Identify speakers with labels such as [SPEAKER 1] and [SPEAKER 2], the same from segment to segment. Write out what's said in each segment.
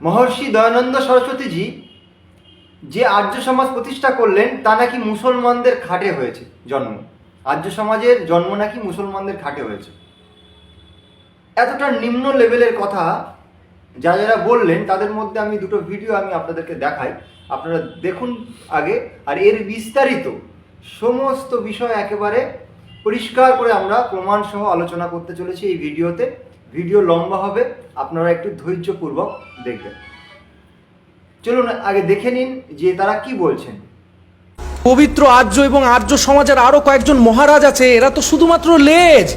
[SPEAKER 1] মহর্ষি দয়ানন্দ সরস্বতীজি যে আর্য সমাজ প্রতিষ্ঠা করলেন, তা নাকি মুসলমানদের খাটে হয়েছে জন্ম। আর্য সমাজের জন্ম নাকি মুসলমানদের খাটে হয়েছে। এতটা নিম্ন লেভেলের কথা যা যারা বললেন, তাদের মধ্যে আমি দুটো ভিডিও আমি আপনাদেরকে দেখাই। আপনারা দেখুন আগে, আর এর বিস্তারিত সমস্ত বিষয় একেবারে পরিষ্কার করে আমরা প্রমাণ সহ আলোচনা করতে চলেছি এই ভিডিওতে। ভিডিও লম্বা হবে, আপনারা একটু ধৈর্যপূর্বক দেখবেন। চলুন আগে দেখে নিন যে তারা কি বলছেন।
[SPEAKER 2] পবিত্র আর্য এবং আর্য সমাজের আরও কয়েকজন মহারাজ আছে, এরা তো শুধুমাত্র লেজ।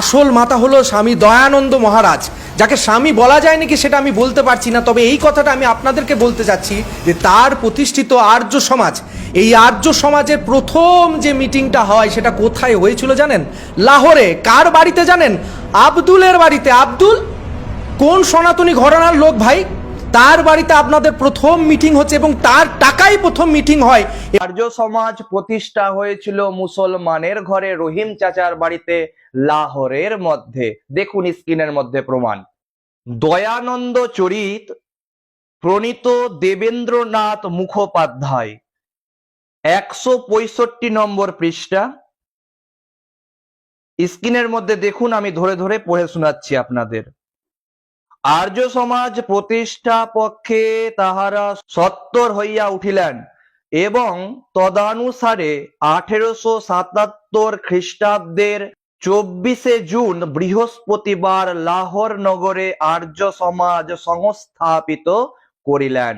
[SPEAKER 2] আসল মাতা হলো স্বামী দয়ানন্দ মহারাজ, যাকে স্বামী বলা যায় নাকি সেটা আমি বলতে পারছি না, তবে এই কথাটা আমি আপনাদেরকে বলতে চাচ্ছি যে তার প্রতিষ্ঠিত আর্য সমাজ, এই আর্য সমাজের প্রথম যে মিটিংটা হয় সেটা কোথায় হয়েছিল জানেন? লাহোরে। কার বাড়িতে জানেন? আব্দুলের বাড়িতে। আব্দুল, কোন সনাতনী ঘরানার লোক ভাই? তার বাড়িতে আপনাদের প্রথম মিটিং হচ্ছে এবং তার টাকাই প্রথম মিটিং হয়।
[SPEAKER 3] আর্য সমাজ প্রতিষ্ঠা হয়েছিল মুসলমানের ঘরে, রহিম চাচার বাড়িতে, লাহোরের মধ্যে। দেখুন স্ক্রিনের মধ্যে প্রমাণ। দয়ানন্দ চরিত, প্রণীত দেবেন্দ্রনাথ মুখোপাধ্যায়। একশো পঁয়ষট্টি নম্বর পৃষ্ঠা। স্ক্রিনের মধ্যে দেখুন, আমি ধরে ধরে পড়ে শোনাচ্ছি আপনাদের। আর্য সমাজ প্রতিষ্ঠা পক্ষে তাহারা সত্তর হইয়া উঠিলেন এবং তদানুসারে আঠেরোশো সাতাত্তর খ্রিস্টাব্দের চব্বিশে জুন বৃহস্পতিবার লাহোর নগরে আর্য সমাজ সংস্থাপিত করিলেন।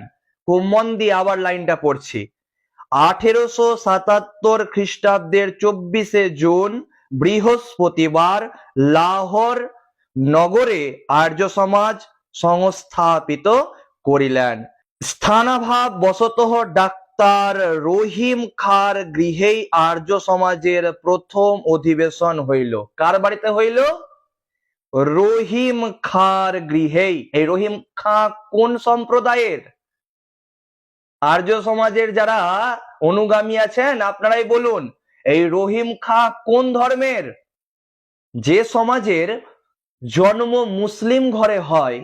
[SPEAKER 3] খুব মন দিয়ে আবার লাইনটা পড়ছি। আঠেরোশো সাতাত্তর খ্রিস্টাব্দের চব্বিশে জুন বৃহস্পতিবার লাহোর নগরে আর্য সমাজ সংস্থাপিত করিলেন। স্থানাভাব বশতঃ ডাক্তার রহিম খার গৃহেই আর্য সমাজের প্রথম অধিবেশন হইল। কার বাড়িতে হইল? রহিম খার গৃহেই। এই রহিম খা কোন সম্প্রদায়ের? আর্য সমাজের যারা অনুগামী আছেন, আপনারাই বলুন। এই রহিম খা কোন ধর্মের? যে সমাজের জন্ম মুসলিম ঘরে হয়,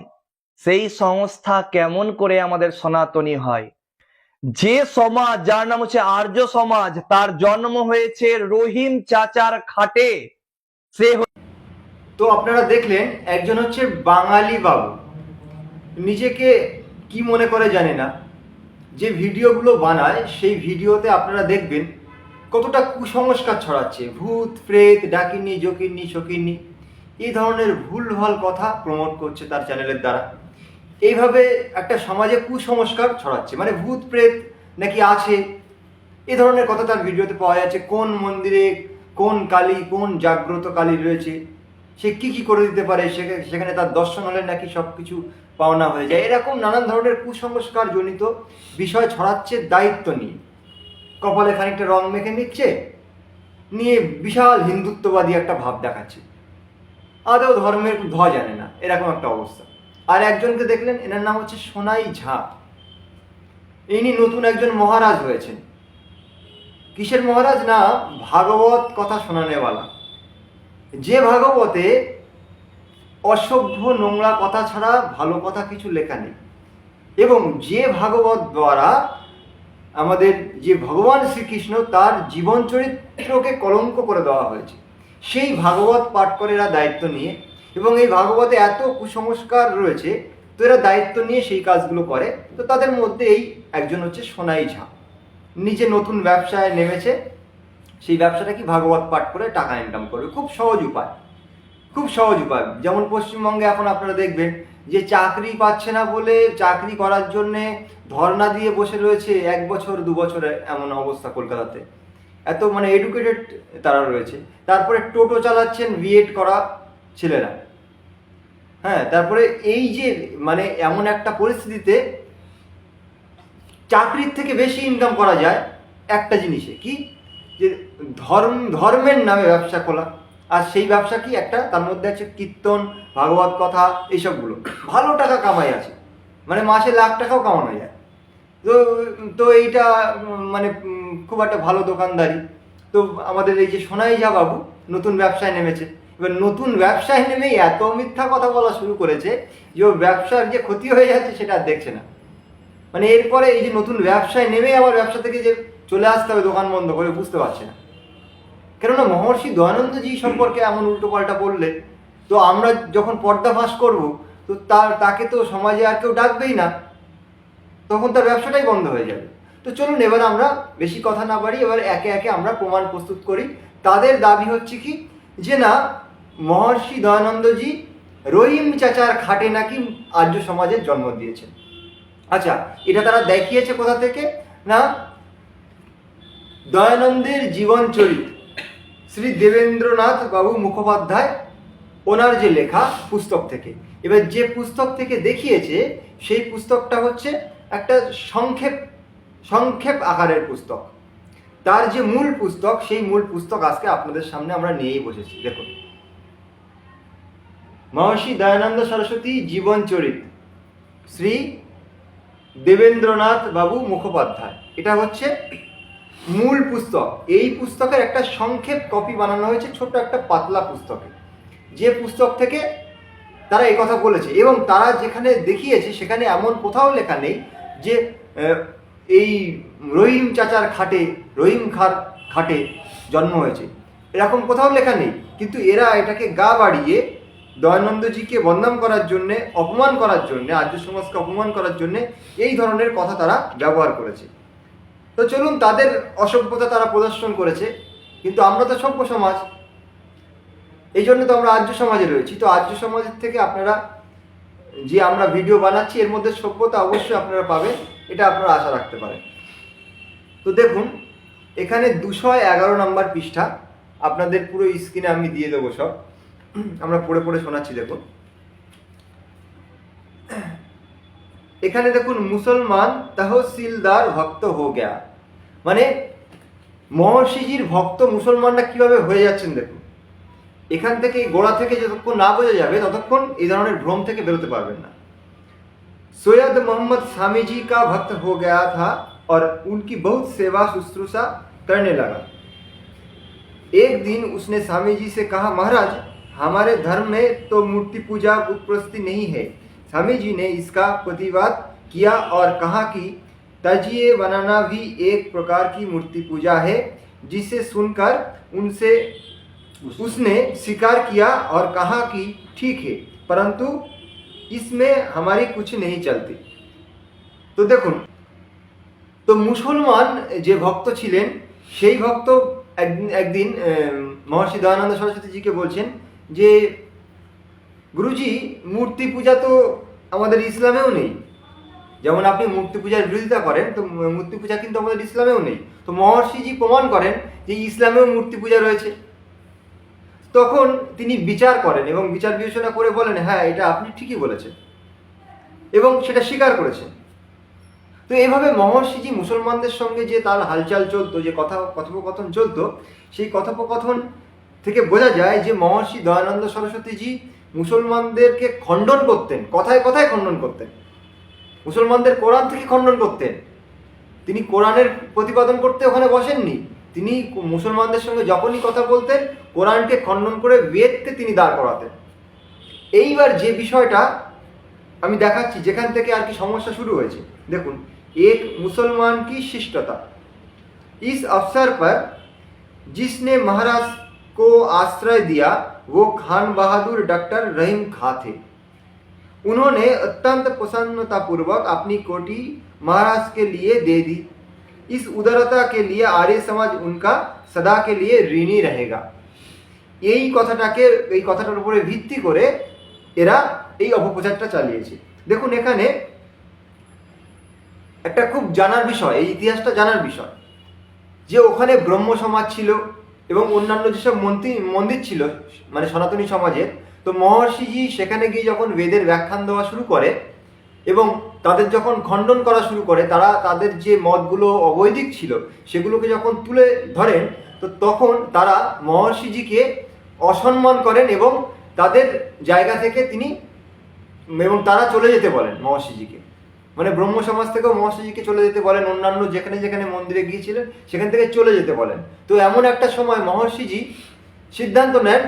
[SPEAKER 3] সেই সংস্থা কেমন করে আমাদের সনাতনী হয়? যে সমাজ, যার নাম হচ্ছে আর্য সমাজ, তার জন্ম হয়েছে রহিম চাচার খাটে। সে
[SPEAKER 1] তো আপনারা দেখলেন, একজন হচ্ছে বাঙালি বাবু। নিজেকে কি মনে করে জানি না? যে ভিডিওগুলো বানায়, সেই ভিডিওতে আপনারা দেখবেন কতটা কুসংস্কার ছড়াচ্ছে? ভূত, প্রেত, ডাকিনি জকিনি শকিনি এই ধরনের ভুলভাল কথা প্রমোট করছে তার চ্যানেলের দ্বারা। এইভাবে একটা সমাজে কুসংস্কার ছড়াচ্ছে। মানে ভূত, প্রেত নাকি আছে? এ ধরনের কথা তার ভিডিওতে পাওয়া যাচ্ছে। কোন মন্দিরে কোন কালী, কোন জাগ্রত কালী রয়েছে? সে কি কি করে দিতে পারে? সেখানে সেখানে তার দর্শন হলে নাকি সব কিছু পাওনা হয়ে যায়? এরকম নানান ধরনের কুসংস্কার জনিত বিষয় ছড়াচ্ছে দায়িত্ব নিয়ে। কপালে খানিকটা রং মেখে নিচ্ছে, নিয়ে বিশাল হিন্দুত্ববাদী একটা ভাব দেখাচ্ছে। আদৌ ধর্মের ধ জানে না, এরকম একটা অবস্থা। আর একজনকে দেখলেন, এনার নাম হচ্ছে সোনাই ঝা। ইনি নতুন একজন মহারাজ হয়েছেন। কিসের মহারাজ না? ভাগবত কথা শোনানেওয়ালা। যে ভাগবতে অসভ্য নোংরা কথা ছাড়া ভালো কথা কিছু লেখা নেই। এবং যে ভাগবত দ্বারা আমাদের যে ভগবান শ্রীকৃষ্ণ, তার জীবন চরিত্রকে কলঙ্ক করে দেওয়া হয়েছে। সেই ভাগবত পাঠ করে এরা দায়িত্ব নিয়ে এবং এই ভাগবতে এত কুসংস্কার রয়েছে, তো এরা দায়িত্ব নিয়ে সেই কাজগুলো করে। তো তাদের মধ্যে এই একজন হচ্ছে সোনাই ঝা। নিজে নতুন ব্যবসায় নেমেছে। সেই ব্যবসাটা কি ভাগবত পাঠ করে টাকা ইনকাম করবে। খুব সহজ উপায়। খুব সহজ উপায়। যেমন পশ্চিমবঙ্গে এখন আপনারা দেখবেন যে চাকরি পাচ্ছে না বলে চাকরি করার জন্যে ধর্না দিয়ে বসে রয়েছে এক বছর, দু বছরে এমন অবস্থা কলকাতাতে। এত মানে এডুকেটেড তারা রয়েছে। তারপরে টোটো চালাচ্ছেন বিএড করা ছেলেরা। হ্যাঁ তারপরে এই যে মানে এমন একটা পরিস্থিতিতে চাকরির থেকে বেশি ইনকাম করা যায় একটা জিনিসে। কি? যে ধর্ম, ধর্মের নামে ব্যবসা খোলা। আর সেই ব্যবসা কি একটা? তার মধ্যে আছে কীর্তন, ভাগবত কথা, এইসবগুলো। ভালো টাকা কামাই আছে। মানে মাসে লাখ টাকাও কামানো যায়। তো তো এইটা মানে খুব একটা ভালো দোকানদারি। তো আমাদের এই যে সোনাই ঝা বাবু নতুন ব্যবসায় নেমেছে। এবার নতুন ব্যবসায় নেমেই এত মিথ্যা কথা বলা শুরু করেছে যে ও ব্যবসার যে ক্ষতি হয়ে যাচ্ছে সেটা আর দেখছে না। মানে এরপরে এই যে নতুন ব্যবসায় নেমে আবার ব্যবসা থেকে যে চলে আসতে হবে দোকান বন্ধ করে, বুঝতে পারছে না। কেননা মহর্ষি দয়ানন্দজি সম্পর্কে এমন উল্টো পাল্টা বললে, তো আমরা যখন পর্দাফাস করব, তো তার, তাকে তো সমাজে আর কেউ ডাকবেই না, তখন তার ব্যবসাটাই বন্ধ হয়ে যাবে। তো চলুন এবার আমরা বেশি কথা না বাড়ি এবার একে একে আমরা প্রমাণ প্রস্তুত করি। তাদের দাবি হচ্ছে কি, যে না, মহর্ষি দয়ানন্দজি রহিম চাচার খাটে নাকি আর্য সমাজের জন্ম দিয়েছেন। আচ্ছা এটা তারা দেখিয়েছে কোথা থেকে? না, দয়ানন্দের জীবন চরিত শ্রী দেবেন্দ্রনাথ বাবু মুখোপাধ্যায়, ওনার যে লেখা পুস্তক থেকে। এবার যে পুস্তক থেকে দেখিয়েছে, সেই পুস্তকটা হচ্ছে একটা সংক্ষেপ সংক্ষেপ আকারের পুস্তক। তার যে মূল পুস্তক, সেই মূল পুস্তক আজকে আপনাদের সামনে আমরা নিয়েই বসেছি। দেখুন। মহর্ষি দয়ানন্দ সরস্বতী জীবন চরিত, শ্রী দেবেন্দ্রনাথ বাবু মুখোপাধ্যায়। এটা হচ্ছে মূল পুস্তক। এই পুস্তকের একটা সংক্ষেপ কপি বানানো হয়েছে, ছোট্ট একটা পাতলা পুস্তকে। যে পুস্তক থেকে তারা এই কথা বলেছে এবং তারা যেখানে দেখিয়েছে সেখানে এমন কোথাও লেখা নেই যে এই রহিম চাচার খাটে, রহিম খার খাটে জন্ম হয়েছে। এরকম কোথাও লেখা নেই। কিন্তু এরা এটাকে গা বাড়িয়ে দয়ানন্দজিকে বদনাম করার জন্যে, অপমান করার জন্যে, আর্য সমাজকে অপমান করার জন্যে এই ধরনের কথা তারা ব্যবহার করেছে। তো চলুন তাদের অসভ্যতা তারা প্রদর্শন করেছে, কিন্তু আমরা তো সভ্য সমাজ। এই জন্য তো আমরা আর্য সমাজে রয়েছি। তো আর্য সমাজের থেকে আপনারা যে আমরা ভিডিও বানাচ্ছি, এর মধ্যে সভ্যতা অবশ্যই আপনারা পাবেন, এটা আপনারা আশা রাখতে পারেন। তো দেখুন, এখানে দুশো এগারো নম্বর পৃষ্ঠা, আপনাদের পুরো স্ক্রিনে আমি দিয়ে দেবো সব। আমরা পড়ে পড়ে শোনাচ্ছি, দেখুন। এখানে দেখুন মুসলমান তহসিলদার ভক্ত হো গেয়া মানে মহর্ষিজির ভক্ত মুসলমানরা কিভাবে হয়ে যাচ্ছেন দেখুন এখান থেকে এই গোড়া থেকে যতক্ষণ না বোঝা যাবে ততক্ষণ এই ধরনের ভ্রম থেকে বেরোতে পারবেন না सैयद मोहम्मद स्वामी जी का भक्त हो गया था और उनकी बहुत सेवा शुश्रूषा करने लगा एक दिन उसने स्वामी जी से कहा महाराज हमारे धर्म में तो मूर्ति पूजा उत्प्रस्ति नहीं है स्वामी जी ने इसका प्रतिवाद किया और कहा कि तजिए बनाना भी एक प्रकार की मूर्ति पूजा है जिसे सुनकर उनसे उसने स्वीकार किया और कहा कि ठीक है परंतु इसमें हमारी कुछ नहीं चलती তো দেখুন তো মুসলমান যে ভক্ত ছিলেন সেই ভক্ত একদিন একদিন আহ, মহর্ষি দয়ানন্দ সরস্বতীজিকে বলছেন যে গুরুজি মূর্তি পূজা তো আমাদের ইসলামেও নেই। যেমন আপনি মূর্তি পূজার বিরোধিতা করেন, তো মূর্তি পূজা কিন্তু আমাদের ইসলামেও নেই। তো মহর্ষিজি প্রমাণ করেন যে ইসলামেও মূর্তি পূজা রয়েছে। তখন তিনি বিচার করেন এবং বিচার বিবেচনা করে বলেন হ্যাঁ এটা আপনি ঠিকই বলেছেন। এবং সেটা স্বীকার করেছেন। তো এইভাবে মহর্ষিজি মুসলমানদের সঙ্গে যে তার হালচাল চলতো, যে কথা, কথোপকথন চলতো, সেই কথোপকথন থেকে বোঝা যায় যে মহর্ষি দয়ানন্দ সরস্বতীজি মুসলমানদেরকে খণ্ডন করতেন কথায় কথায় খণ্ডন করতেন মুসলমানদের কোরআন থেকে খণ্ডন করতেন তিনি কোরআনের প্রতিপাদন করতে ওখানে বসেননি তিনি মুসলমানদের সঙ্গে যখনই কথা বলতেন কোরআনকে খণ্ডন করে বেদকে তিনি দাঁড় করাতেন এইবার যে বিষয়টা আমি দেখাচ্ছি যেখান থেকে আর কি সমস্যা শুরু হয়েছে দেখুন এক মুসলমান কি शिष्टता इस अवसर पर जिसने महाराज को आश्रय दिया वो खान बहादुर डॉक्टर रहीम खां थे उन्होंने अत्यंत प्रसन्नतापूर्वक अपनी कोटी महाराज के लिए दे दी इस उदारता के लिए आर्य समाज उनका सदा के लिए ऋणी रहेगा এই কথাটাকে এই কথাটার উপরে ভিত্তি করে এরা এই অপপ্রচারটা চালিয়েছে দেখুন এখানে একটা খুব জানার বিষয় এই ইতিহাসটা জানার বিষয় যে ওখানে ব্রহ্ম সমাজ ছিল এবং অন্যান্য যেসব মন্ত্রী মন্দির ছিল মানে সনাতনী সমাজের তো মহর্ষিজি সেখানে গিয়ে যখন বেদের ব্যাখ্যান দেওয়া শুরু করে এবং তাদের যখন খণ্ডন করা শুরু করে, তারা তাদের যে মতগুলো অবৈদিক ছিল, সেগুলোকে যখন তুলে ধরেন, তো তখন তারা মহর্ষিজিকে অসম্মান করেন এবং তাদের জায়গা থেকে তিনি, এবং তারা চলে যেতে বলেন মহর্ষিজিকে। মানে ব্রহ্ম সমাজ থেকেও মহর্ষিজিকে চলে যেতে বলেন, অন্যান্য যেখানে যেখানে মন্দিরে গিয়েছিলেন, সেখান থেকে চলে যেতে বলেন। তো এমন একটা সময় মহর্ষিজি সিদ্ধান্ত নেন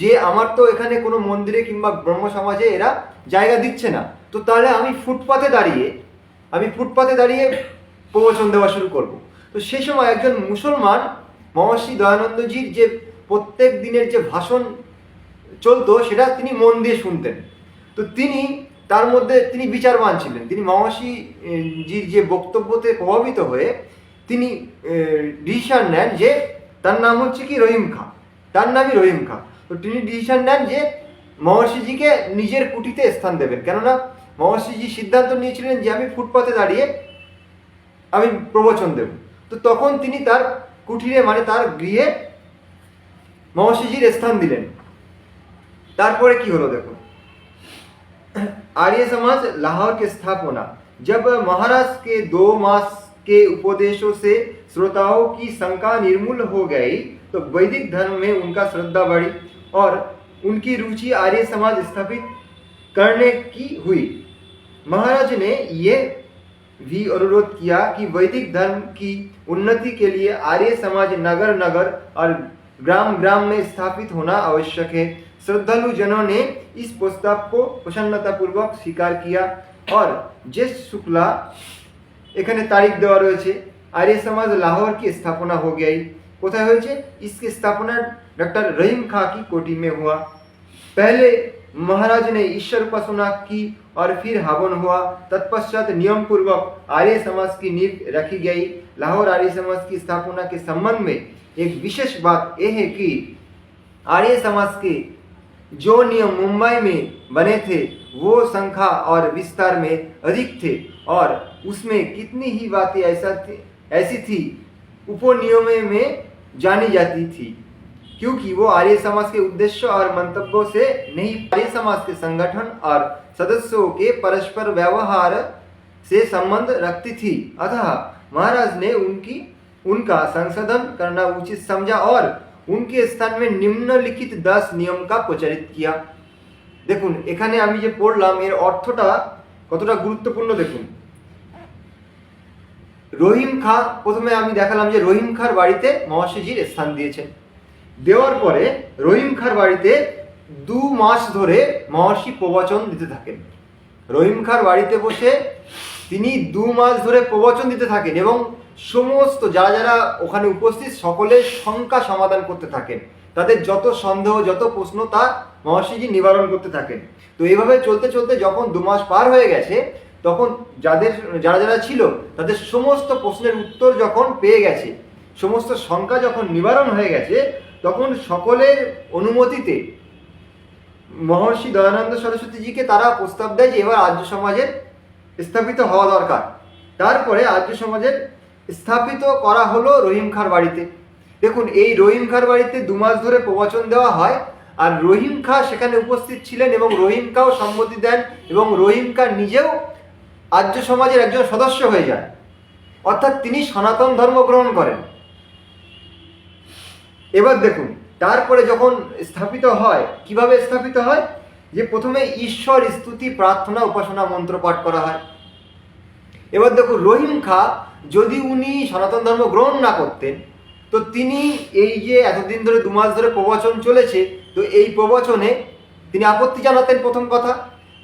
[SPEAKER 1] যে আমার তো এখানে কোনো মন্দিরে কিংবা ব্রহ্ম সমাজে এরা জায়গা দিচ্ছে না। তো তাহলে আমি ফুটপাতে দাঁড়িয়ে, আমি ফুটপাতে দাঁড়িয়ে প্রবচন দেওয়া শুরু করব। তো সেই সময় একজন মুসলমান মহর্ষি দয়ানন্দজির যে প্রত্যেক দিনের যে ভাষণ চলতো, সেটা তিনি মন দিয়ে শুনতেন। তো তিনি তার মধ্যে তিনি বিচারবান ছিলেন। তিনি মহর্ষি জির যে বক্তব্যতে প্রভাবিত হয়ে তিনি ডিসিশন নেন যে তার নাম হচ্ছে কি রহিম খা। তার নামই রহিম খা। তো তিনি ডিসিশন নেন যে মহর্ষিজিকে নিজের কুটিতে স্থান দেবেন। কেননা মহর্ষিজি সিদ্ধান্ত নিয়েছিলেন যে আমি ফুটপাতে দাঁড়িয়ে আমি প্রবচন দেব। তো তখন তিনি তার কুঠিরে মানে তার গৃহে মহর্ষিজির স্থান দিলেন। তারপরে কি হলো দেখুন। आर्य समाज लाहौर के स्थापना जब महाराज के दो मास के उपदेशों से श्रोताओं की शंका निर्मूल हो गई तो वैदिक धर्म में उनका श्रद्धा बढ़ी और उनकी रुचि आर्य समाज स्थापित करने की हुई। महाराज ने ये भी अनुरोध किया कि वैदिक धर्म की उन्नति के लिए आर्य समाज नगर नगर और ग्राम ग्राम में स्थापित होना आवश्यक है। श्रद्धालु जनों ने इस प्रस्ताव को प्रसन्नतापूर्वक स्वीकार किया और जेश शुक्ला एखे तारीख देवा रही है आर्य समाज लाहौर की स्थापना हो गई कथा हो इसकी स्थापना डॉक्टर रहीम खां की कोठी में हुआ। पहले महाराज ने ईश्वर उपासना की और फिर हवन हुआ। तत्पश्चात नियम पूर्वक आर्य समाज की नींव रखी गई लाहौर आर्य समाज की स्थापना के संबंध में एक विशेष बात यह है कि आर्य समाज के जो नियम मुंबई में बने थे, वो संख्या और विस्तार में अधिक थे और उसमें कितनी ही बातें ऐसा थी, ऐसी थी, उपनियमों में जानी जाती थी, क्योंकि वो आर्य समाज के उद्देश्य और मंतव्यों से नहीं, आर्य समाज के संगठन और सदस्यों के परस्पर व्यवहार से संबंध रखती थी। अतः महाराज ने उनकी, उनका संशोधन करना उचित समझा और उनके स्थान में निम्नलिखित दस नियम का प्रचारित किया দেখুন এখানে আমি যে পড়লাম এর অর্থটা কতটা গুরুত্বপূর্ণ দেখুন রহিম খা প্রথমে আমি দেখালাম যে রহিম খার বাড়িতে মহর্ষিজির স্থান দিয়েছেন দেওয়ার পরে রহিম খার বাড়িতে দু মাস ধরে মহর্ষি প্রবচন দিতে থাকেন রহিম খার বাড়িতে বসে তিনি দু মাস ধরে প্রবচন দিতে থাকেন এবং সমস্ত যারা যারা ওখানে উপস্থিত, সকলের শঙ্কা সমাধান করতে থাকেন। তাদের যত সন্দেহ, যত প্রশ্ন, তা মহর্ষিজি নিবারণ করতে থাকেন। তো এইভাবে চলতে চলতে যখন দু মাস পার হয়ে গেছে, তখন যাদের, যারা যারা ছিল, তাদের সমস্ত প্রশ্নের উত্তর যখন পেয়ে গেছে, সমস্ত শঙ্কা যখন নিবারণ হয়ে গেছে, তখন সকলের অনুমতিতে মহর্ষি দয়ানন্দ সরস্বতীজিকে তারা প্রস্তাব দেয় যে, এবার আর্য সমাজের স্থাপিত হওয়া দরকার। তারপরে আর্য সমাজের স্থাপিত করা হলো রহিম খার বাড়িতে। দেখুন, এই রহিম খার বাড়িতে দু মাস ধরে প্রবচন দেওয়া হয়, আর রহিম খা সেখানে উপস্থিত ছিলেন এবং রহিম খাও সম্মতি দেন এবং রহিম খা নিজেও আর্য সমাজের একজন সদস্য হয়ে যান। অর্থাৎ তিনি সনাতন ধর্ম গ্রহণ করেন। এবার দেখুন, তারপরে যখন স্থাপিত হয়, কীভাবে স্থাপিত হয়? যে প্রথমে ঈশ্বর স্তুতি প্রার্থনা উপাসনা মন্ত্র পাঠ করা হয়। এবার দেখুন রহিম খা, যদি উনি সনাতন ধর্ম গ্রহণ না করতেন, তো তিনি এই যে এতদিন ধরে দু মাস ধরে প্রবচন চলেছে, তো এই প্রবচনে তিনি আপত্তি জানাতেন প্রথম কথা।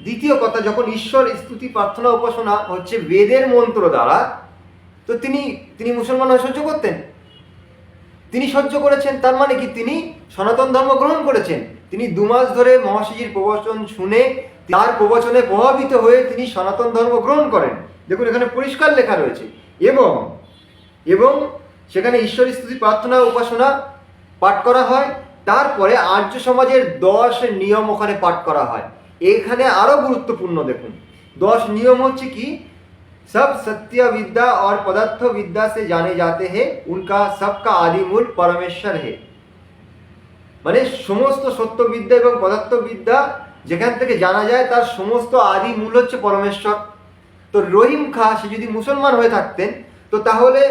[SPEAKER 1] দ্বিতীয় কথা, যখন ঈশ্বর স্তুতি, প্রার্থনা, উপাসনা হচ্ছে বেদের মন্ত্র দ্বারা, তো তিনি তিনি মুসলমান হয়ে সহ্য করতেন। তিনি সহ্য করেছেন, তার মানে কি? তিনি সনাতন ধর্ম গ্রহণ করেছেন। তিনি দু মাস ধরে মহাশিজির প্রবচন শুনে, তার প্রবচনে প্রভাবিত হয়ে তিনি সনাতন ধর্ম গ্রহণ করেন। দেখুন এখানে পরিষ্কার লেখা রয়েছে এবং এবং সেখানে ঈশ্বর স্তুতি প্রার্থনা উপাসনা পাঠ করা হয় তারপরে আর্য সমাজের দশ নিয়ম ওখানে পাঠ করা হয় এখানে আরো গুরুত্বপূর্ণ দেখুন দশ নিয়ম হচ্ছে কি सब सत्य विद्या और पदार्थ विद्या से जाने जाते हैं उनका सबका आदि मूल परमेश्वर है মানে সমস্ত সত্যবিদ্যা এবং পদার্থবিদ্যা যেখান থেকে জানা যায় তার সমস্ত আদি মূল হচ্ছে পরমেশ্বর তো রহিম খা সে যদি মুসলমান হয়ে থাকতেন তো তাহলে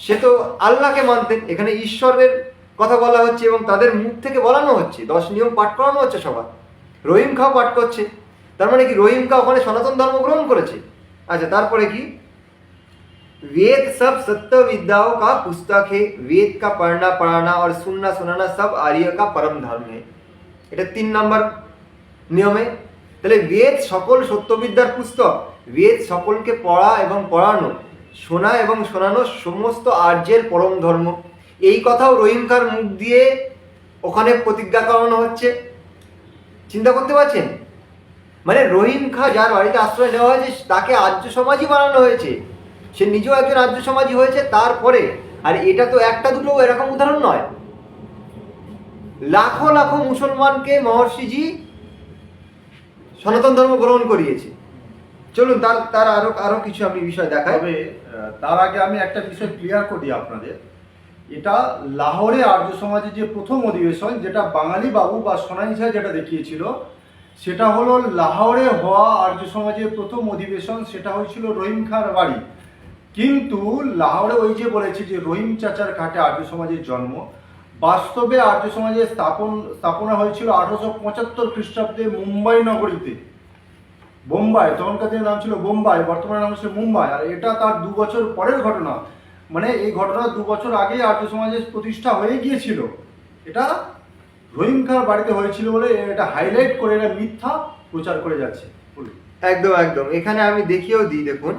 [SPEAKER 1] সে তো আল্লাহকে মানতেন এখানে ঈশ্বরের কথা বলা হচ্ছে এবং তাদের মুখ থেকে বলানো হচ্ছে দশ নিয়ম পাঠ করানো হচ্ছে সবার রহিম খাও পাঠ করছে তার মানে কি রহিম খা ওখানে সনাতন ধর্ম গ্রহণ করেছে আচ্ছা তারপরে কি वेद सब सत्य विद्याओं का पुस्तक है वेद का पढ़ना पढ़ाना और सुनना सुनाना सब आर्य का परम धर्म है এটা তিন নাম্বার নিয়মে তাহলে বেদ সকল সত্যবিদ্যার পুস্তক বেদ সকলকে পড়া এবং পড়ানো শোনা এবং শোনানো সমস্ত আর্যের পরম ধর্ম এই কথাও রহিম খার মুখ দিয়ে ওখানে প্রতিজ্ঞা করানো হচ্ছে। চিন্তা করতে পারছেন? মানে রহিম খা যার বাড়িতে আশ্রয় নেওয়া হয়েছে, তাকে আর্য সমাজই বানানো হয়েছে। সে নিজেও একজন আর্য সমাজই হয়েছে, তারপরে, আর এটা তো একটা দুটো এরকম উদাহরণ নয়। লাখো লাখো মুসলমানকে মহর্ষিজি সনাতন ধর্ম গ্রহণ করিয়েছে। চলুন, তার তার আরও আরও কিছু আমি বিষয় দেখাই।
[SPEAKER 4] তবে তার আগে আমি একটা বিষয় ক্লিয়ার করি আপনাদের। এটা লাহোরে আর্য সমাজের যে প্রথম অধিবেশন, যেটা বাঙালি বাবু বা সোনাই ঝা যেটা দেখিয়েছিল, সেটা হলো লাহোরে হওয়া আর্য সমাজের প্রথম অধিবেশন, সেটা হয়েছিল রহিম খার বাড়ি। কিন্তু লাহোরে ওই যে বলেছে যে রহিম চাচার ঘাটে আর্য সমাজের জন্ম, বাস্তবে আর্য সমাজের স্থাপন, স্থাপনা হয়েছিল আঠারোশো পঁচাত্তর খ্রিস্টাব্দে মুম্বাই নগরীতে। বোম্বাই, তখনকার দিনের নাম ছিল বোম্বাই বর্তমানে নাম হচ্ছে মুম্বাই, আর এটা তার দু বছর পরের ঘটনা। মানে এই ঘটনা দু বছর আগে আর্য সমাজের প্রতিষ্ঠা হয়ে গিয়েছিল। এটা রহিম খার বাড়িতে হয়েছিল বলে এটা হাইলাইট করে এটা মিথ্যা প্রচার করে যাচ্ছে।
[SPEAKER 1] একদম একদম। এখানে আমি দেখিয়েও দিই, দেখুন।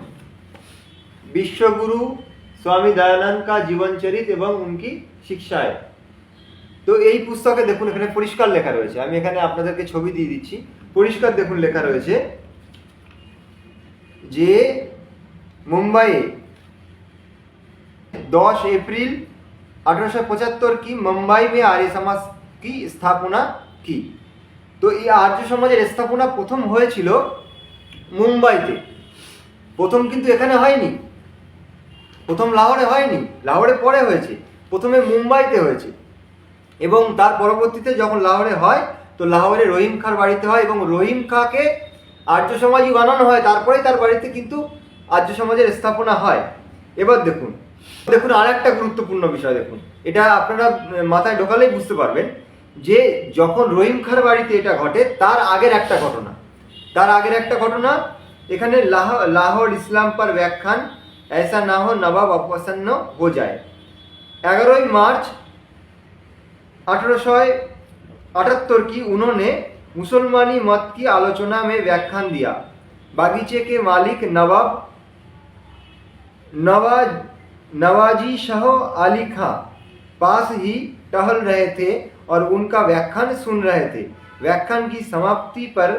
[SPEAKER 1] বিশ্বগুরু স্বামী দয়ানন্দ কা জীবনচরিত এবং উনকি শিক্ষায়। তো এই পুস্তকে দেখুন, এখানে পরিষ্কার লেখা রয়েছে। আমি এখানে আপনাদেরকে ছবি দিয়ে দিচ্ছি। পরিষ্কার দেখুন লেখা রয়েছে। যে মুম্বাইয়ে दस अप्रैल अठारह पचहत्तर की मुंबई में आर्य समाज की स्थापना की তো এই আর্য সমাজের স্থাপনা প্রথম হয়েছিল মুম্বাইতে প্রথম কিন্তু এখানে হয়নি প্রথম লাহোরে হয়নি লাহোরে পরে হয়েছে প্রথমে মুম্বাইতে হয়েছে এবং তার পরবর্তীতে যখন লাহোরে হয় তো লাহোরে রহিম খার বাড়িতে হয় এবং রহিম খাকে আর্য সমাজই বানানো হয় তারপরেই তার বাড়িতে কিন্তু আর্য সমাজের স্থাপনা হয় এবার দেখুন দেখুন আর একটা গুরুত্বপূর্ণ বিষয় দেখুন এটা আপনারা উম, মাথায় ঢোকালেই বুঝতে পারবেন যে যখন রহিম খার বাড়িতে এটা ঘটে তার আগের একটা ঘটনা তার আগের একটা ঘটনা এখানে লাহ- লাহোর ইসলাম पर व्याख्यान ऐसा ना हो नवाब अप्रसन्न हो जाए एगारोई मार्च अठारह अठहत्तर की उन्होंने मुसलमानी मत की आलोचना में व्याख्यान दिया। बागीचे के मालिक नवाब नवाज़ नवाजी शाह अली खां पास ही टहल रहे थे और उनका व्याख्यान सुन रहे थे। व्याख्यान की समाप्ति पर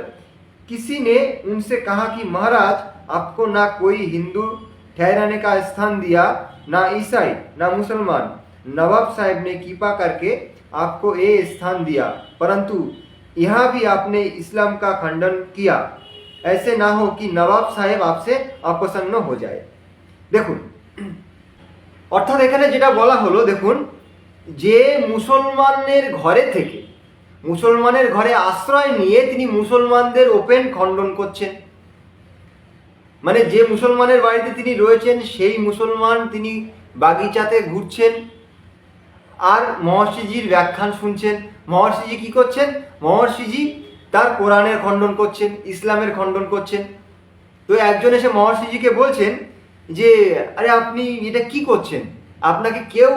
[SPEAKER 1] किसी ने उनसे कहा कि, महाराज, आपको ना कोई हिंदू ठहराने का स्थान दिया, ना ईसाई, ना मुसलमान। नवाब साहब ने कृपा करके आपको ये स्थान दिया। परंतु यहाँ भी आपने इस्लाम का खंडन किया ऐसे ना हो कि नवाब साहेब आपसे अप्रसन्न हो जाए দেখুন অর্থাৎ এখানে যেটা বলা হলো দেখুন যে মুসলমানের ঘরে থেকে মুসলমানের ঘরে আশ্রয় নিয়ে তিনি মুসলমানদের ওপেন খণ্ডন করছেন মানে যে মুসলমানের বাড়িতে তিনি রয়েছেন সেই মুসলমান তিনি বাগিচাতে ঘুরছেন আর মহর্ষিজির ব্যাখ্যান শুনছেন। মহর্ষিজি কি করছেন? মহর্ষিজি তার কোরআনের খণ্ডন করছেন, ইসলামের খণ্ডন করছেন। তো একজন এসে মহর্ষিজিকে বলছেন যে, আরে আপনি এটা কি করছেন? আপনাকে কেউ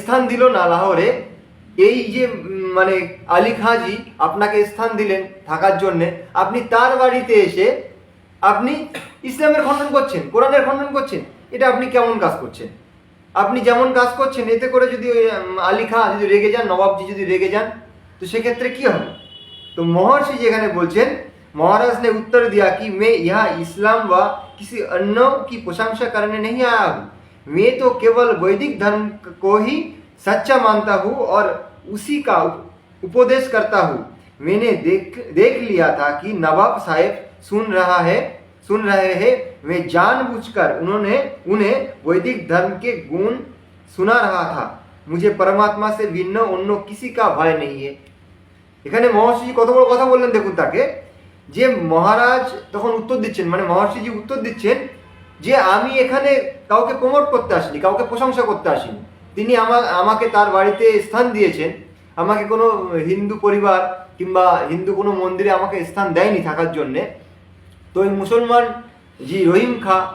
[SPEAKER 1] স্থান দিল না লাহোরে। এই যে মানে আলী খাঁজি আপনাকে স্থান দিলেন থাকার জন্যে। আপনি তার বাড়িতে এসে আপনি ইসলামের খণ্ডন করছেন, কোরআনের খণ্ডন করছেন। এটা আপনি কেমন কাজ করছেন? আপনি যেমন কাজ করছেন এতে করে যদি ওই, উম, আলী খাঁ যদি রেগে যান নবাবজি যদি রেগে যান তো সেক্ষেত্রে কি হবে तो महर्षि যেখানে বলছেন महाराज ने उत्तर दिया कि मैं यहाँ इस्लाम व किसी अन्य की प्रशंसा करने नहीं आया हूँ मैं तो केवल वैदिक धर्म को ही सच्चा मानता हूँ और उसी का उप- उपदेश करता हूँ मैंने देख देख लिया था कि नवाब साहेब सुन रहा है सुन रहे हैं मैं जानबूझकर उन्होंने उन्हें वैदिक धर्म के गुण सुना रहा था मुझे परमात्मा से भिन्न अन्य किसी का भय नहीं है এখানে মহর্ষিজি কত বড় কথা বললেন দেখুন তাকে যে মহারাজ তখন উত্তর দিচ্ছেন মানে মহর্ষিজি উত্তর দিচ্ছেন যে আমি এখানে কাউকে প্রমোট করতে আসিনি কাউকে প্রশংসা করতে আসিনি তিনি আমার আমাকে তার বাড়িতে স্থান দিয়েছেন আমাকে কোনো হিন্দু পরিবার কিংবা হিন্দু কোনো মন্দিরে আমাকে স্থান দেয়নি থাকার জন্যে তো ওই মুসলমান জি রহিম খা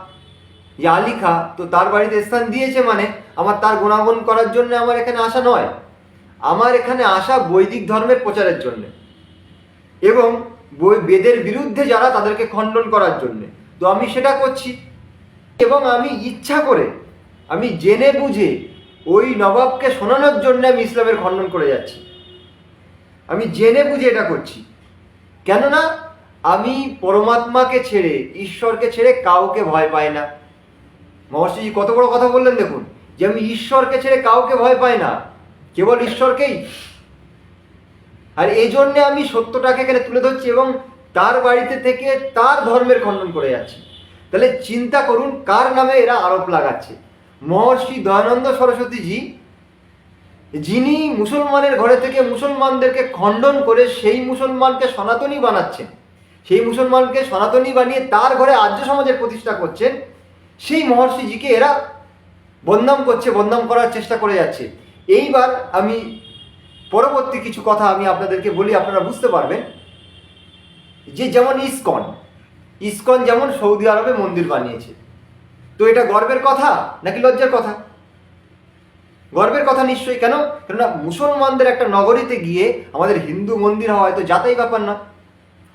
[SPEAKER 1] যে আলী খা, তো তার বাড়িতে স্থান দিয়েছে মানে আমার তার গুণাগুণ করার জন্য আমার এখানে আসা নয়। আমার এখানে আসা বৈদিক ধর্মের প্রচারের জন্য এবং বই- বেদের বিরুদ্ধে যারা তাদেরকে খণ্ডন করার জন্য। তো আমি সেটা করছি এবং আমি ইচ্ছা করে, আমি জেনে বুঝে ওই নবাবকে শোনানোর জন্য আমি ইসলামের খণ্ডন করে যাচ্ছি। আমি জেনে বুঝে এটা করছি। কেননা আমি পরমাত্মাকে ছেড়ে, ঈশ্বরকে ছেড়ে কাউকে ভয় পাই না। মহর্ষিজি কত বড় কথা বললেন দেখুন, যে আমি ঈশ্বরকে ছেড়ে কাউকে ভয় পাই না, কেবল ঈশ্বরকেই। আর এই জন্যে আমি সত্যটাকে এখানে তুলে ধরছি এবং তার বাড়িতে থেকে তার ধর্মের খণ্ডন করে যাচ্ছি। তাহলে চিন্তা করুন, কার নামে এরা আরোপ লাগাচ্ছে? মহর্ষি দয়ানন্দ সরস্বতীজি, যিনি মুসলমানের ঘরে থেকে মুসলমানদেরকে খণ্ডন করে সেই মুসলমানকে সনাতনী বানাচ্ছেন। সেই মুসলমানকে সনাতনী বানিয়ে তার ঘরে আর্য সমাজের প্রতিষ্ঠা করছেন, সেই মহর্ষিজিকে এরা বদনাম করছে, বদনাম করার চেষ্টা করে যাচ্ছে। এইবার আমি পরবর্তী কিছু কথা আমি আপনাদেরকে বলি, আপনারা বুঝতে পারবেন যে যেমন ইসকন ইসকন যেমন সৌদি আরবে মন্দির বানিয়েছে। তো এটা গর্বের কথা নাকি লজ্জার কথা? গর্বের কথা নিশ্চয়ই, কেন? কেননা মুসলমানদের একটা নগরীতে গিয়ে আমাদের হিন্দু মন্দির হওয়া হয়তো যাতাই ব্যাপার না।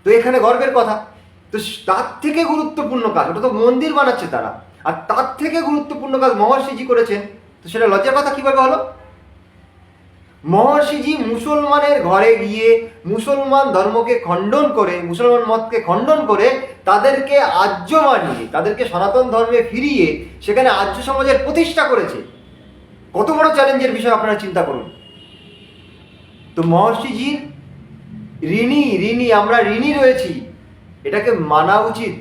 [SPEAKER 1] তো এখানে গর্বের কথা। তো তার থেকে গুরুত্বপূর্ণ কাজ, ওটা তো মন্দির বানাচ্ছে তারা। আর তার থেকে গুরুত্বপূর্ণ কাজ মহর্ষিজি করেছেন। তো সেটা লজ্জার কথা কীভাবে হলো? মহর্ষিজি মুসলমানের ঘরে গিয়ে মুসলমান ধর্মকে খণ্ডন করে, মুসলমান মতকে খণ্ডন করে তাদেরকে আর্য বানিয়ে, তাদেরকে সনাতন ধর্মে ফিরিয়ে সেখানে আর্য সমাজের প্রতিষ্ঠা করেছে। কত বড় চ্যালেঞ্জের বিষয় আপনারা চিন্তা করুন। তো মহর্ষিজির ঋণী ঋণী, আমরা ঋণী রয়েছি। এটাকে মানা উচিত।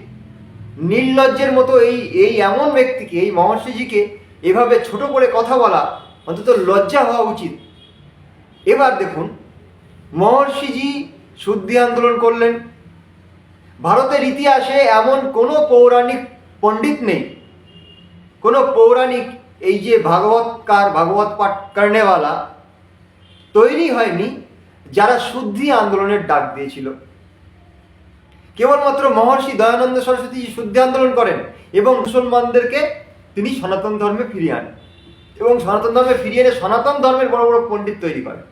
[SPEAKER 1] নির্লজ্জের মতো এই এই এমন ব্যক্তিকে, এই মহর্ষিজিকে এভাবে ছোট করে কথা বলা অন্তত লজ্জা হওয়া উচিত। এবার দেখুন, মহর্ষিজি শুদ্ধি আন্দোলন করলেন। ভারতের ইতিহাসে এমন কোনো পৌরাণিক পণ্ডিত নেই। কোনো পৌরাণিক এই যে ভাগবতকার, ভাগবত পাঠ কর্নেওয়ালা তৈরি হয়নি যারা শুদ্ধি আন্দোলনের ডাক দিয়েছিল। কেবলমাত্র মহর্ষি দয়ানন্দ সরস্বতী শুদ্ধি আন্দোলন করেন এবং মুসলমানদেরকে তিনি সনাতন ধর্মে ফিরিয়ে আনেন এবং সনাতন ধর্মে ফিরিয়ে এনে সনাতন ধর্মের বড় বড় পণ্ডিত তৈরি করেন।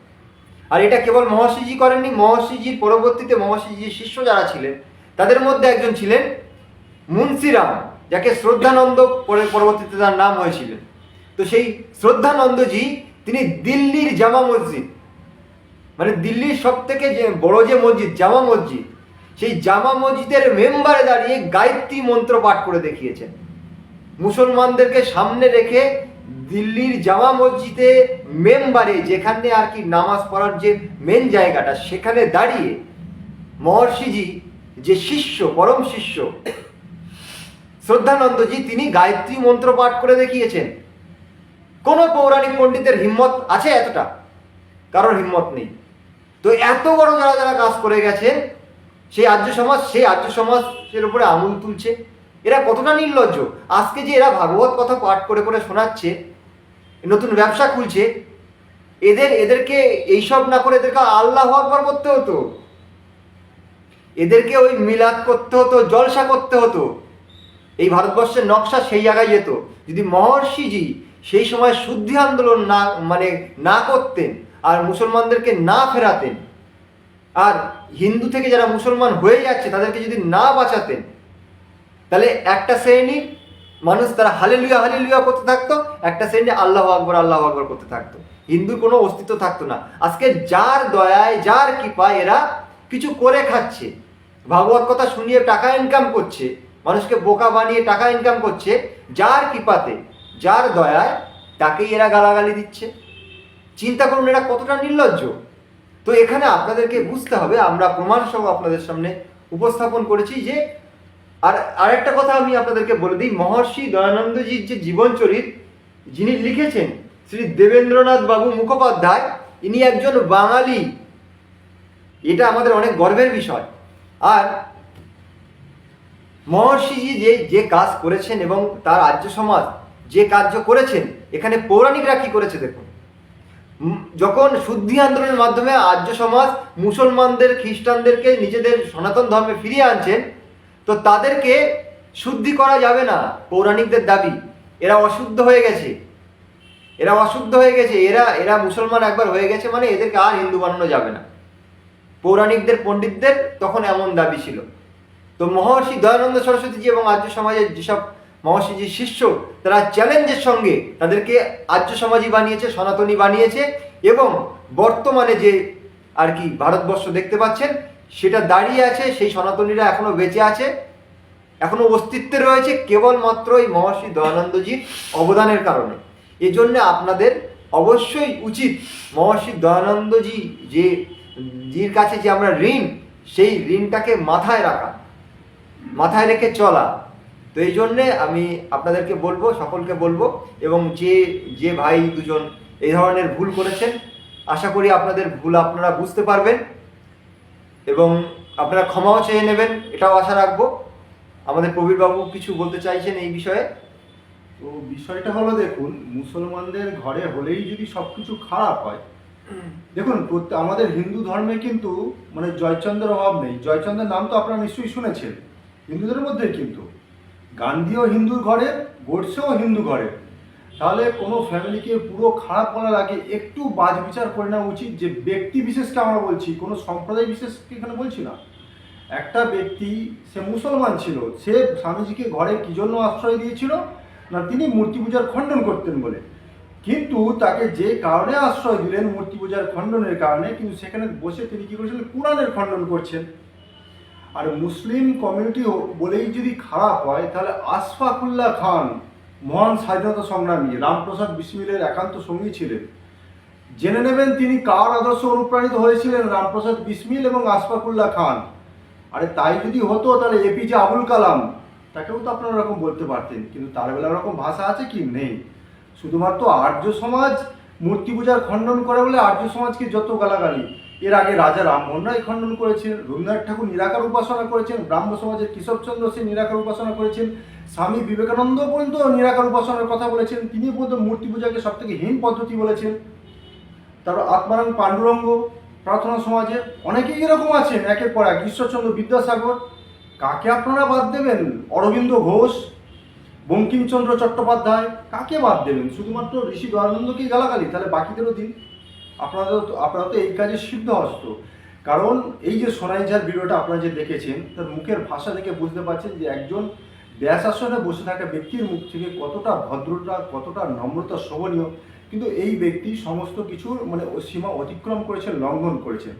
[SPEAKER 1] আর এটা কেবল মহর্ষিজি করেননি, মহর্ষিজির পরবর্তীতে মহর্ষিজির শিষ্য যারা ছিলেন, তাদের মধ্যে একজন ছিলেন মুন্সিরাম যাকে শ্রদ্ধানন্দ পরে পরবর্তীতে তার নাম হয়েছিলেন তো সেই শ্রদ্ধানন্দজি তিনি দিল্লির জামা মসজিদ মানে দিল্লির সব থেকে যে বড় যে মসজিদ, জামা মসজিদ, সেই জামা মসজিদের মেম্বারে দাঁড়িয়ে গায়ত্রী মন্ত্র পাঠ করে দেখিয়েছেন। মুসলমানদেরকে সামনে রেখে দিল্লির জামা মসজিদে মেম্বারে, যেখানে আর কি নামাজ পড়ার যে মেন জায়গাটা, সেখানে দাঁড়িয়ে মহর্ষিজি যে শিষ্য, পরম শিষ্য, শ্রদ্ধানন্দজি, তিনি গায়ত্রী মন্ত্র পাঠ করে দেখিয়েছেন। কোনো পৌরাণিক পণ্ডিতের হিম্মত আছে এতটা? কারোর হিম্মত নেই। তো এত বড় যারা যারা কাজ করে গেছেন সেই আর্য সমাজ, সেই আর্য সমাজের উপরে আমুল তুলছে। এরা কতটা নির্লজ্জ? আজকে যে এরা ভাগবত কথা পাঠ করে করে শোনাচ্ছে, নতুন ব্যবসা খুলছে, এদের, এদেরকে এইসব না করে এদেরকে আল্লাহ আকবর করতে হতো। এদেরকে ওই মিলাদ করতে হতো, জলসা করতে হতো। এই ভারতবর্ষের নকশা সেই জায়গায় যেত। যদি মহর্ষিজি সেই সময় শুদ্ধি আন্দোলন না মানে না করতেন আর মুসলমানদেরকে না ফেরাতেন। আর হিন্দু থেকে যারা মুসলমান হয়ে যাচ্ছে, তাদেরকে যদি না বাঁচাতেন, তাহলে একটা শ্রেণির মানুষ তারা হালেলুয়া হালেলুয়া করতে থাকতো, একটা শ্রেণি আল্লাহ আকবর আল্লাহ আকবর করতে থাকতো। হিন্দুর কোনো অস্তিত্ব থাকতো না। আজকে যার দয়ায়, যার কৃপায় এরা কিছু করে খাচ্ছে। ভাগবত কথা শুনিয়ে টাকা ইনকাম করছে, মানুষকে বোকা বানিয়ে টাকা ইনকাম করছে, যার কৃপাতে, যার দয়ায় তাকেই এরা গালাগালি দিচ্ছে। চিন্তা করুন, এরা কতটা নির্লজ্জ। তো এখানে আপনাদেরকে বুঝতে হবে, আমরা প্রমাণ সহ আপনাদের সামনে উপস্থাপন করেছি যে, আর আরেকটা কথা আমি আপনাদেরকে বলে দিই, মহর্ষি দয়ানন্দজির যে জীবনচরিত, যিনি লিখেছেন শ্রী দেবেন্দ্রনাথ বাবু মুখোপাধ্যায়, ইনি একজন বাঙালি। এটা আমাদের অনেক গর্বের বিষয়। আর মহর্ষিজি যে যে কাজ করেছেন এবং তার আর্য সমাজ যে কার্য করেছেন, এখানে পৌরাণিকরা কি করেছে দেখুন। যখন শুদ্ধি আন্দোলনের মাধ্যমে আর্য সমাজ মুসলমানদের, খ্রিস্টানদেরকে নিজেদের সনাতন ধর্মে ফিরিয়ে আনছেন, তো তাদেরকে শুদ্ধি করা যাবে না পৌরাণিকদের দাবি। এরা অশুদ্ধ হয়ে গেছে। এরা অশুদ্ধ হয়ে গেছে। এরা এরা মুসলমান একবার হয়ে গেছে মানে এদেরকে আর হিন্দু বানানো যাবে না। পৌরাণিকদের, পণ্ডিতদের তখন এমন দাবি ছিল। তো মহর্ষি দয়ানন্দ সরস্বতীজি এবং আর্য সমাজের যেসব মহর্ষিজির শিষ্য তারা চ্যালেঞ্জের সঙ্গে তাদেরকে আর্য সমাজই বানিয়েছে, সনাতনী বানিয়েছে এবং বর্তমানে যে আর কি ভারতবর্ষ দেখতে পাচ্ছেন, সেটা দাঁড়িয়ে আছে, সেই সনাতনীরা এখনও বেঁচে আছে, এখনও অস্তিত্বে রয়েছে কেবলমাত্র এই মহর্ষি দয়ানন্দজির অবদানের কারণে। এই জন্য আপনাদের অবশ্যই উচিত মহর্ষি দয়ানন্দজি যে, জির কাছে যে আমরা ঋণ, সেই ঋণটাকে মাথায় রাখা, মাথায় রেখে চলা। তো এই জন্যে আমি আপনাদেরকে বলব, সকলকে বলব, এবং যে যে ভাই দুজন এই ধরনের ভুল করেছেন, আশা করি আপনাদের ভুল আপনারা বুঝতে পারবেন, এবং আপনারা ক্ষমাও চেয়ে নেবেন, এটাও আশা রাখব। আমাদের প্রবীরবাবু কিছু বলতে চাইছেন এই বিষয়ে?
[SPEAKER 4] তো বিষয়টা হলো দেখুন, মুসলমানদের ঘরে হলেই যদি সব কিছু খারাপ হয়, দেখুন আমাদের হিন্দু ধর্মে কিন্তু মানে জয়চন্দ্রের অভাব নেই। জয়চন্দ্রের নাম তো আপনারা নিশ্চয়ই শুনেছেন। হিন্দুদের মধ্যে কিন্তু। গান্ধীও হিন্দুর ঘরে গোডসেও হিন্দু ঘরে। তাহলে কোনো ফ্যামিলিকে পুরো খারাপ বলার আগে একটু বাজ বিচার করে নেওয়া উচিত যে ব্যক্তি বিশেষকে আমরা বলছি। কোনো সম্প্রদায় বিশেষকে এখানে বলছি না। একটা ব্যক্তি, সে মুসলমান ছিল, সে স্বামীজিকে ঘরে কি জন্য আশ্রয় দিয়েছিল? না, তিনি মূর্তি পূজার খণ্ডন করতেন বলে। কিন্তু তাকে যে কারণে আশ্রয় দিলেন মূর্তি পূজার খণ্ডনের কারণে, কিন্তু সেখানে বসে তিনি কি করেছিলেন? কোরআনের খণ্ডন করছেন। আর মুসলিম কমিউনিটি বলেই যদি খারাপ হয়, তাহলে আশফাকুল্লাহ খান, মহান স্বাধীনতা সংগ্রামী, রামপ্রসাদ বিসমিলের একান্ত সঙ্গী ছিলেন। জেনে নেবেন তিনি কার আদর্শ অনুপ্রাণিত হয়েছিলেন, রামপ্রসাদ বিসমিল এবং আশফাকুল্লাহ খান। আরে তাই যদি হতো, তাহলে এপিজে আবুল কালাম, তাকেও তো আপনারা ওরকম বলতে পারতেন, কিন্তু তার বেলা ওরকম ভাষা আছে কি? নেই। শুধুমাত্র আর্য সমাজ, মূর্তি পূজার খণ্ডন করে বলে আর্য সমাজকে যত গালাগালি এর আগে রাজা রামমোহন রায় খণ্ডন করেছেন, রবীন্দ্রনাথ ঠাকুর নিরাকার উপাসনা করেছেন, ব্রাহ্ম সমাজের কেশবচন্দ্র সেন নিরাকার উপাসনা করেছেন, স্বামী বিবেকানন্দ পর্যন্ত নিরাকার উপাসনার কথা বলেছেন, তিনি পর্যন্ত মূর্তি পূজাকে সব থেকে হীন পদ্ধতি বলেছেন। তারপর আত্মারাং পাণ্ডুরঙ্গ, প্রার্থনা সমাজে অনেকেই এরকম আছেন, একের পর এক ঈশ্বরচন্দ্র বিদ্যাসাগর। কাকে আপনারা বাদ দেবেন? অরবিন্দ ঘোষ, বঙ্কিমচন্দ্র চট্টোপাধ্যায়, কাকে বাদ দেবেন? শুধুমাত্র ঋষি দয়ানন্দকেই গালাগালি, তাহলে বাকিদেরও দিন। আপনারা তো আপনারা তো এই কাজে সিদ্ধ সিদ্ধহস্ত কারণ এই যে সোনাই ঝার ভিডিওটা আপনারা যে দেখেছেন, তার মুখের ভাষা দেখে বুঝতে পারছেন যে একজন ব্যাস আসনে বসে থাকা ব্যক্তির মুখ থেকে কতটা ভদ্রতা, কতটা নম্রতা শোভনীয়, কিন্তু এই ব্যক্তি সমস্ত কিছুর মানে সীমা অতিক্রম করেছেন, লঙ্ঘন করেছেন।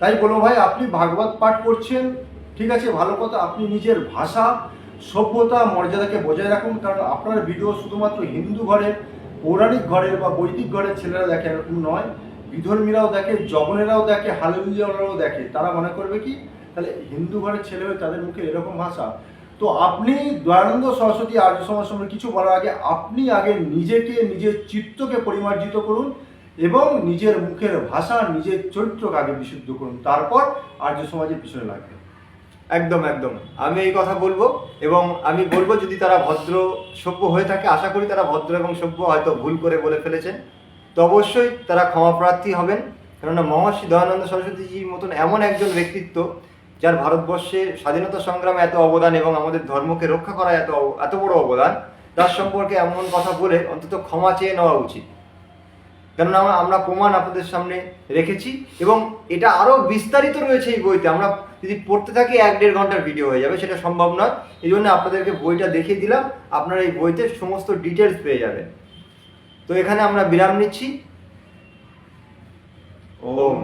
[SPEAKER 4] তাই বলো ভাই, আপনি ভাগবত পাঠ করছেন, ঠিক আছে, ভালো কথা, আপনি নিজের ভাষা, সভ্যতা, মর্যাদাকে বজায় রাখুন, কারণ আপনার ভিডিও শুধুমাত্র হিন্দু ঘরের, পৌরাণিক ঘরের বা বৈদিক ঘরের ছেলেরা দেখে এরকম নয়। বিধর্মীরাও দেখে জবনেরাও দেখে, হালুলিয়ারাও দেখে। তারা মনে করবে কি? তাহলে হিন্দু ঘরের ছেলে হয়ে তাদের মুখে এরকম ভাষা। তো আপনি দয়ানন্দ সরস্বতী আর্য সমাজ সম্পর্কে কিছু বলার আগে আপনি আগে নিজেকে, নিজের চিত্তকে পরিমার্জিত করুন এবং নিজের মুখের ভাষা, নিজের চরিত্রকে আগে বিশুদ্ধ করুন। তারপর আর্য সমাজের পিছনে লাগবে।
[SPEAKER 1] একদম একদম। আমি এই কথা বলব এবং আমি বলব যদি তারা ভদ্র সভ্য হয়ে থাকে, আশা করি তারা ভদ্র এবং সভ্য হয়তো ভুল করে বলে ফেলেছেন। তো অবশ্যই তারা ক্ষমা প্রার্থী হবেন। কেননা মহর্ষি দয়ানন্দ সরস্বতীজির মতন এমন একজন ব্যক্তিত্ব, যার ভারতবর্ষে স্বাধীনতা সংগ্রামে এত অবদান এবং আমাদের ধর্মকে রক্ষা করা এত এত বড় অবদান, তার সম্পর্কে এমন কথা বলে অন্তত ক্ষমা চেয়ে নেওয়া উচিত। কেননা আমরা প্রমাণ আপনাদের সামনে রেখেছি এবং এটা আরও বিস্তারিত রয়েছে এই বইতে। আমরা যদি পড়তে থাকি এক দেড় ঘণ্টার ভিডিও হয়ে যাবে, সেটা সম্ভব নয়। এই জন্য আপনাদেরকে বইটা দেখিয়ে দিলাম। আপনারা এই বইতে সমস্ত ডিটেলস পেয়ে যাবেন। তো এখানে আমরা বিরাম নিচ্ছি। ওম।